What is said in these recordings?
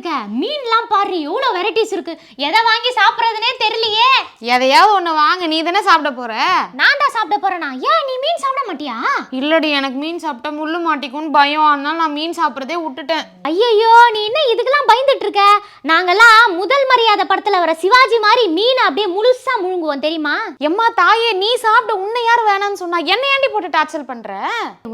இருக்க? மீன்லாம் பாரு எவ்வளோ வெரைட்டிஸ் இருக்கு. எதை வாங்கி சாப்பிட்றதுனே தெரியலையே. எதையாவது ஒன்று வாங்க நீ தானே சாப்பிட போற? நான் தான் சாப்பிட போறேனா? ஏன் நீ மீன் சாப்பிட மாட்டியா? இல்லடி எனக்கு மீன் சாப்பிட்டா முள்ளு மாட்டிக்கும்னு பயம். அதனால நான் மீன் சாப்பிட்றதே விட்டுட்டேன். ஐயையோ நீ என்ன இதுக்கெல்லாம் பயந்துட்டு இருக்க? நாங்கெல்லாம் மரியாதை படத்துல வர சிவாஜி மாதிரி மீனை அப்படியே முழுசா முழுங்குவோம் தெரியுமா? எம்மா தாயே நீ சாப்பிட உன்னை யார் வேணாம்னு சொன்னா என்ன ஏண்டி போட்டு டார்ச்சல் பண்ற?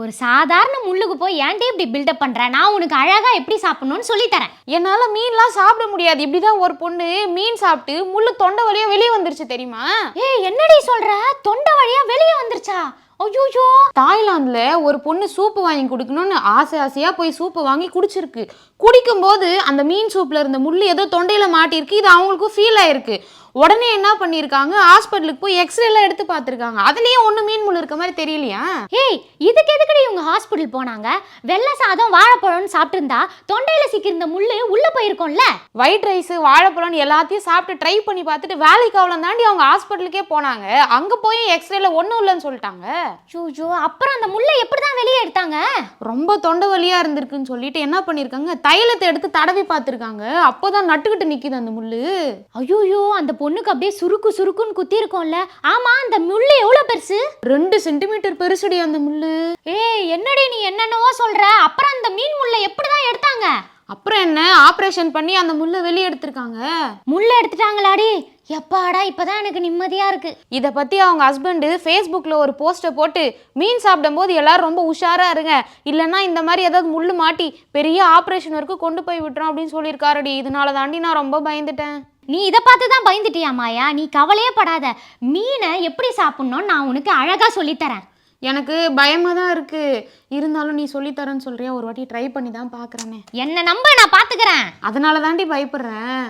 ஒரு சாதாரண முள்ளுக்கு போய் ஏன்டே இப்படி பில்டப் பண்ற? நான் உனக்கு அழகா எப்படி சாப்பிடணும்னு சொல்லி தரேன். என்னால மீன்லாம் சாப்பிட முடியாது. இப்படிதான் ஒரு பொண்ணு மீன் சாப்பிட்டு முள்ளு தொண்டை வழியா வெளியே வந்துருச்சு தெரியுமா? ஏய் என்னடி சொல்ற? தொண்டை வழியா வெளியே வந்துருச்சா? ஐயோ தாய்லாந்தில் ஒரு பொண்ணு சூப்பு வாங்கி கொடுக்கணும்னு ஆசை ஆசையாக போய் சூப்பு வாங்கி குடிச்சிருக்கு. குடிக்கும்போது அந்த மீன் சூப்பில் இருந்த முள் ஏதோ தொண்டையில் மாட்டியிருக்கு. இது அவங்களுக்கும் ஃபீல் ஆயிருக்கு. உடனே என்ன பண்ணியிருக்காங்க ஹாஸ்பிட்டலுக்கு போய் எக்ஸ்ரே எல்லாம் எடுத்து பார்த்துருக்காங்க. அதுலயும் ஒண்ணு மீன் முள்ளு இருக்க மாதிரி தெரியலையா? ஏய் இதுக்கு எதுக்குடி இவங்க ஹாஸ்பிட்டல் போனாங்க? வெள்ளை சாதம் வாழைப்பழம்னு சாப்பிட்டிருந்தா தொண்டையில சிக்கியிருந்த முள்ளு உள்ள போயிருக்கும்ல? ஒயிட் ரைஸ் வாழைப்பழம் எல்லாத்தையும் சாப்பிட்டு ட்ரை பண்ணி பார்த்துட்டு வேலைக்கு அவ்வளோ தாண்டி அவங்க ஹாஸ்பிட்டலுக்கே போனாங்க. அங்க போய் எக்ஸ்ரேல ஒன்றும் இல்லைன்னு சொல்லிட்டாங்க. ஐயோ அப்புறம் அந்த முள்ளை எப்படி தான் வெளியே எடுத்தாங்க? ரொம்ப தொண்டை வலியா இருந்திருக்குன்னு சொல்லிட்டு என்ன பண்ணிருக்காங்க? தைலத்தை எடுத்து தடவி பார்த்துருக்காங்க. அப்போதான் நட்டுக்கிட்டு நிக்குது அந்த முள்ளு. ஐயோயோ அந்த பொண்ணுக்கு அப்படியே சுருக்கு சுருக்குன்னு குத்தி இருக்கும்ல ஆமா அந்த முள்ளு எவ்வளவு பெருசு? ரெண்டு சென்டிமீட்டர் பெருசுடி அந்த முள்ளு. ஏய் என்னடி நீ என்னென்னவோ சொல்ற? அப்புறம் அந்த மீன் முள்ளை எப்படி தான் எடுத்தாங்க? அப்புறம் என்ன? ஆப்ரேஷன் பண்ணி அந்த முள்ளை வெளியே எடுத்திருக்காங்க. முள்ளை எடுத்துட்டாங்களாடி. எப்பாடா இப்பதான் எனக்கு நிம்மதியா இருக்கு. இதை பற்றி அவங்க ஹஸ்பண்டு ஃபேஸ்புக்கில் ஒரு போஸ்ட்டை போட்டு மீன் சாப்பிடும்போது எல்லாரும் ரொம்ப உஷாராக இருங்க. இல்லைன்னா இந்த மாதிரி ஏதாவது முள்ளு மாட்டி பெரிய ஆப்ரேஷன் வரைக்கும் கொண்டு போய் விட்டுரும் அப்படின்னு சொல்லியிருக்காருடி. இதனால தாண்டி நான் ரொம்ப பயந்துட்டேன். நீ இதை பார்த்து தான் பயந்துட்டியா மாயா? நீ கவலையே படாத. மீனை எப்படி சாப்பிடணும்னு நான் உனக்கு அழகா சொல்லித்தரேன். எனக்கு பயமாக தான் இருக்குது இருந்தாலும் நீ சொல்லித்தரேன்னு சொல்கிறியா ஒரு வாட்டி ட்ரை பண்ணி தான் பார்க்குறேனே. என்ன நம்ப நான் பாத்துக்கிறேன் அதனால தாண்டி பயப்படுறேன்.